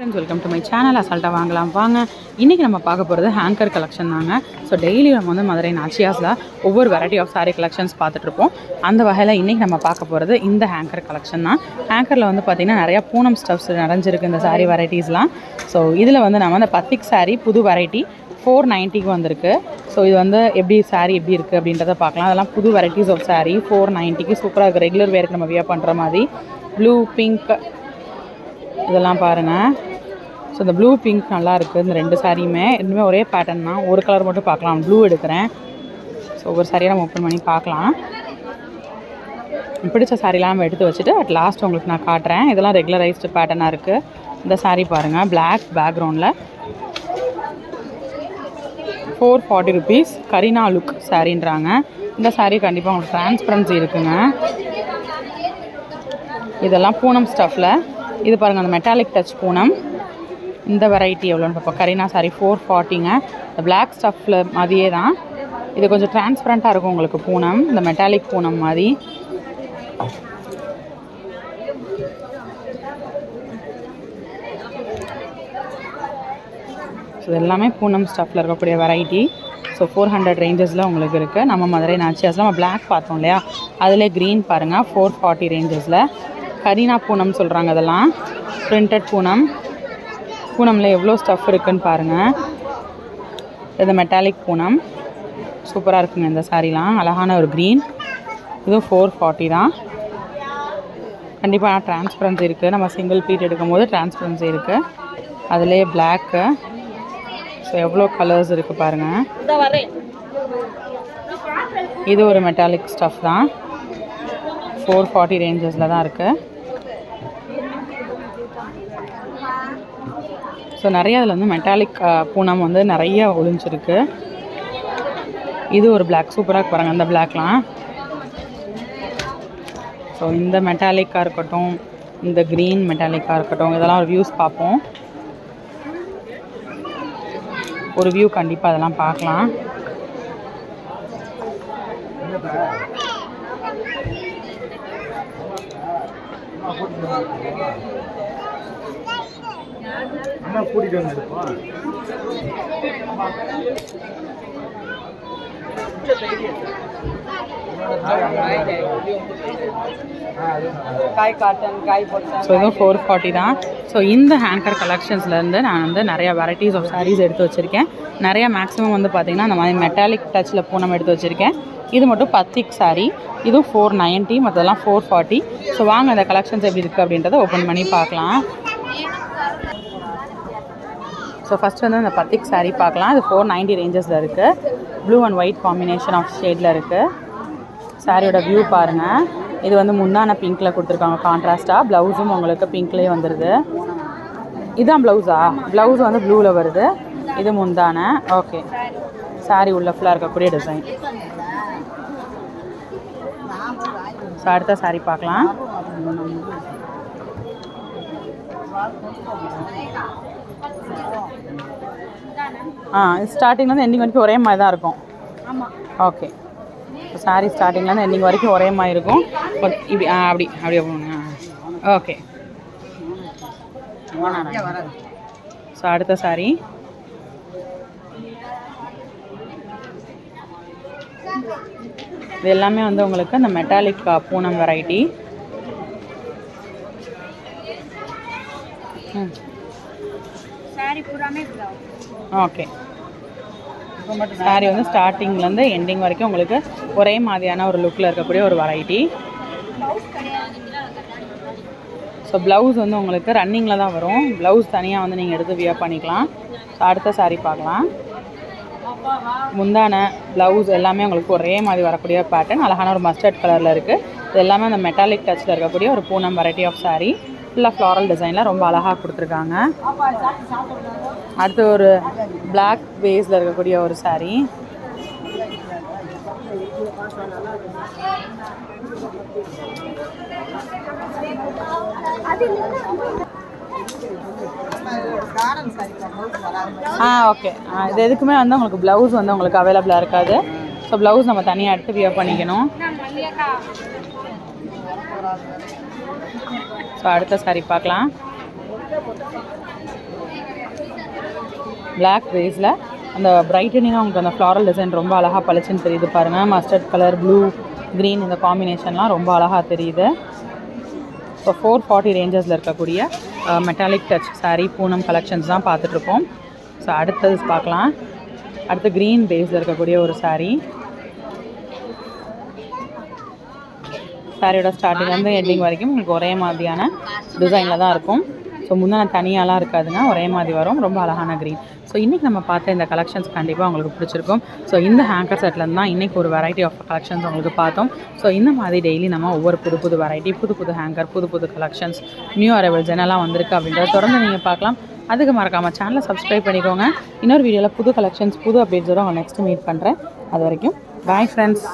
Friends welcome to my channel அசால்ட்டாக வாங்கலாம் வாங்க. இன்றைக்கி நம்ம பார்க்க போகிறது ஹேங்கர் கலெக்ஷன் தாங்க. ஸோ டெய்லி நம்ம வந்து மதுரை நாச்சியாஸில் ஒவ்வொரு வெரைட்டி ஆஃப் சாரீ கலெக்ஷன்ஸ் பார்த்துட்ருப்போம் அந்த வகையில் இன்றைக்கி நம்ம பார்க்க போகிறது இந்த ஹேங்கர் கலெக்ஷன் தான். ஹேங்கரில் வந்து பார்த்திங்கன்னா நிறையா பூனம் ஸ்டஃப்ஸ் நிறைஞ்சிருக்கு இந்த சாரீ வெரைட்டிஸ்லாம் ஸோ இதில் வந்து நம்ம அந்த பத்திக் சாரீ புது வெரைட்டி ஃபோர் நைன்ட்டிக்கு வந்திருக்கு. ஸோ இது வந்து எப்படி சாரீ எப்படி இருக்குது அப்படின்றத பார்க்கலாம். அதெல்லாம் புது வெரைட்டிஸ் ஆஃப் சாரீ ஃபோர் நைன்ட்டிக்கு சூப்பராக இருக்குது ரெகுலர் வேருக்கு நம்ம வியர் பண்ணுற மாதிரி. ப்ளூ பிங்க் இதெல்லாம் பாருங்கள் ஸோ இந்த ப்ளூ பிங்க் நல்லா இருக்குது இந்த ரெண்டு சாரியுமே. ரெண்டுமே ஒரே பேட்டர்ன் தான். ஒரு கலர் மட்டும் பார்க்கலாம். ப்ளூ எடுக்கிறேன். ஸோ ஒவ்வொரு சாரியாக நம்ம ஓப்பன் பண்ணி பார்க்கலாம். பிடிச்ச சாரிலாம் நம்ம எடுத்து வச்சுட்டு அட் லாஸ்ட் உங்களுக்கு நான் காட்டுறேன். இதெல்லாம் ரெகுலரைஸ்டு பேட்டர்னாக இருக்குது இந்த saree பாருங்கள் பிளாக் பேக்ரவுண்டில் four forty rupees Kareena look சாரின்றாங்க. இந்த சாரீ கண்டிப்பாக உங்களுக்கு டிரான்ஸ்பரன்சி இருக்குங்க. இதெல்லாம் பூனம் ஸ்டஃப்பில் இது பாருங்கள் அந்த மெட்டாலிக் டச் பூனம். இந்த வெரைட்டி எவ்வளோன்னு பார்ப்போம். கரீனா சாரி ஃபோர் ஃபார்ட்டிங்க இந்த பிளாக் ஸ்டஃப்பில் மாதிரியே தான். இது கொஞ்சம் டிரான்ஸ்பரண்ட்டாக இருக்கும் உங்களுக்கு பூனம். இந்த மெட்டாலிக் பூனம் மாதிரி. ஸோ இது எல்லாமே பூனம் ஸ்டஃப்பில் இருக்கக்கூடிய வெரைட்டி ஸோ ஃபோர் ஹண்ட்ரட் ரேஞ்சஸில் உங்களுக்கு இருக்குது நம்ம மதுரை நாச்சியாஸில் நம்ம பிளாக் பார்த்தோம் இல்லையா? அதில் க்ரீன் பாருங்கள் ஃபோர் ஃபார்ட்டி ரேஞ்சஸில் கரீனா பூனம் சொல்கிறாங்க அதெல்லாம். பிரிண்டட் பூனம். பூனமில் எவ்வளோ ஸ்டஃப் இருக்குன்னு பாருங்கள் இது மெட்டாலிக் பூனம். சூப்பராக இருக்குங்க இந்த சாரீலாம். அழகான ஒரு க்ரீன் இதுவும் ஃபோர் ஃபார்ட்டி தான். கண்டிப்பாக டிரான்ஸ்பரன்சி இருக்குது நம்ம சிங்கிள் பீட் எடுக்கும் போது டிரான்ஸ்பரன்சி இருக்குது அதிலே பிளாக்கு ஸோ எவ்வளோ கலர்ஸ் இருக்குது பாருங்கள் இது ஒரு மெட்டாலிக் ஸ்டஃப் தான். ஃபோர் ஃபார்ட்டி ரேஞ்சஸில் தான் இருக்குது ஸோ நிறைய அதில் வந்து மெட்டாலிக் பூனம் வந்து நிறைய ஒளிஞ்சிருக்கு. இது ஒரு பிளாக் சூப்பராக பாருங்கள் பாருங்க அந்த பிளாக்லாம் ஸோ இந்த மெட்டாலிக்காக இருக்கட்டும் இந்த க்ரீன் மெட்டாலிக்காக இருக்கட்டும் இதெல்லாம் ஒரு வியூஸ் பார்ப்போம். ஒரு வியூ கண்டிப்பாக அதெல்லாம் பார்க்கலாம். அம்மா கூட்டிட்டு வந்து எடுப்போம் காய் காட்டன் காய் ஸோ இதுவும் ஃபோர் ஃபார்ட்டி தான். ஸோ இந்த ஹேங்கர் கலெக்ஷன்ஸ்லேருந்து நான் வந்து நிறைய வெரைட்டிஸ் ஆஃப் sarees எடுத்து வச்சுருக்கேன். நிறைய மேக்ஸிமம் வந்து பார்த்திங்கன்னா அந்த மாதிரி மெட்டாலிக் டச்சில் பூனம் எடுத்து வச்சுருக்கேன். இது மட்டும் பத்திக் saree. இதுவும் ஃபோர் நைன்ட்டி மற்றதெல்லாம் ஃபோர் ஃபார்ட்டி ஸோ வாங்க இந்த கலெக்ஷன்ஸ் எப்படி இருக்குது அப்படின்றத ஓப்பன் பண்ணி பார்க்கலாம். ஸோ ஃபஸ்ட் வந்து அந்த பத்திக் சாரீ பார்க்கலாம். இது ஃபோர் நைன்ட்டி ரேஞ்சஸில் இருக்குது blue and white combination of ஷேடில் இருக்குது சாரியோட வியூ பாருங்கள் இது வந்து முந்தான பிங்க்கில் கொடுத்துருக்காங்க. கான்ட்ராஸ்ட்டாக ப்ளவுஸும் உங்களுக்கு பிங்க்லேயே வந்துடுது இதுதான் ப்ளவுஸா ப்ளவுஸ் வந்து ப்ளூவில் வருது. இது முந்தான. ஓகே சாரி உள்ள ஃபுல்லாக இருக்கக்கூடிய டிசைன் ஸோ அடுத்த சாரி பார்க்கலாம். ஆ ஸ்டார்டிங்லேருந்து எண்டிங் வரைக்கும் ஒரே மாதிரி தான் இருக்கும். ஓகே இப்போ சாரி ஸ்டார்டிங்லேருந்து எண்டிங் வரைக்கும் ஒரே மாதிரி இருக்கும். இப்படி ஆ அப்படி அப்படியே போகணும் ஓகே ஸோ அடுத்த சாரி இது எல்லாமே வந்து உங்களுக்கு அந்த metallic Poonam variety okay. Sari வந்து ஸ்டார்டிங்லேருந்து எண்டிங் வரைக்கும் உங்களுக்கு ஒரே மாதிரியான ஒரு லுக்கில் இருக்கக்கூடிய ஒரு வெரைட்டி ஸோ ப்ளவுஸ் வந்து உங்களுக்கு ரன்னிங்கில் தான் வரும். ப்ளவுஸ் தனியாக வந்து நீங்கள் எடுத்து வியர் பண்ணிக்கலாம். ஸோ அடுத்த சாரி பார்க்கலாம். முந்தான ப்ளவுஸ் எல்லாமே உங்களுக்கு ஒரே மாதிரி வரக்கூடிய பேட்டர்ன் அழகான ஒரு மஸ்டர்ட் கலரில் இருக்குது இது எல்லாமே அந்த மெட்டாலிக் டச்சில் இருக்கக்கூடிய ஒரு பூனம் வெரைட்டி ஆஃப் saree. ஃபுல்லாக ஃப்ளாரல் டிசைனில் ரொம்ப அழகாக கொடுத்துருக்காங்க. அடுத்து ஒரு பிளாக் பேஸில் இருக்கக்கூடிய ஒரு சாரீ ஆ ஓகே இது எதுக்குமே வந்து உங்களுக்கு ப்ளவுஸ் வந்து உங்களுக்கு அவைலபிளாக இருக்காது. ஸோ ப்ளவுஸ் நம்ம தனியாக எடுத்து வியர் பண்ணிக்கணும். இப்போ அடுத்த சாரி பார்க்கலாம். பிளாக் பேஸில் அந்த பிரைட்டனிங்காக உங்களுக்கு அந்த ஃப்ளாரல் டிசைன் ரொம்ப அழகாக பளிச்சுன்னு தெரியுது பாருங்கள் மஸ்டர்ட் கலர் ப்ளூ க்ரீன் இந்த காம்பினேஷன்லாம் ரொம்ப அழகாக தெரியுது. ஸோ ஃபோர் ஃபார்ட்டி ரேஞ்சஸில் இருக்கக்கூடிய metallic touch sari Poonam collections தான் பார்த்துட்ருக்கோம் ஸோ அடுத்தது பார்க்கலாம். அடுத்து க்ரீன் பேஸில் இருக்கக்கூடிய ஒரு சாரீ சாரியோட ஸ்டார்டிங்லேருந்து எண்டிங் வரைக்கும் உங்களுக்கு ஒரே மாதிரியான டிசைனில் தான் இருக்கும். ஸோ முந்தான தனியாலாம் இருக்காதுங்க. ஒரே மாதிரி வரும். ரொம்ப அழகான க்ரீன் ஸோ இன்றைக்கி நம்ம பார்த்த இந்த கலெக்ஷன்ஸ் கண்டிப்பாக உங்களுக்கு பிடிச்சிருக்கும். ஸோ இந்த ஹேங்கர் செட்லேருந்து தான் இன்றைக்கி ஒரு வெரைட்டி ஆஃப் கலெக்ஷன்ஸ் உங்களுக்கு பார்த்தோம். ஸோ இந்த மாதிரி டெய்லி நம்ம ஒவ்வொரு புது புது வெரைட்டி புது புது ஹேங்கர் புது புது கலெக்ஷன்ஸ் நியூ அரைவல்ஸ் என்னெல்லாம் வந்திருக்கு அப்படின்றத தொடர்ந்து நீங்கள் பார்க்கலாம். அதுக்கு மறக்காமல் சேனலை சப்ஸ்கிரைப் பண்ணிக்கோங்க. இன்னொரு வீடியோவில் புது கலெக்ஷன்ஸ் புது அப்டேட்ஸோடு அவங்க நெக்ஸ்ட் மீட் பண்ணுறேன் அது வரைக்கும் பாய் ஃப்ரெண்ட்ஸ்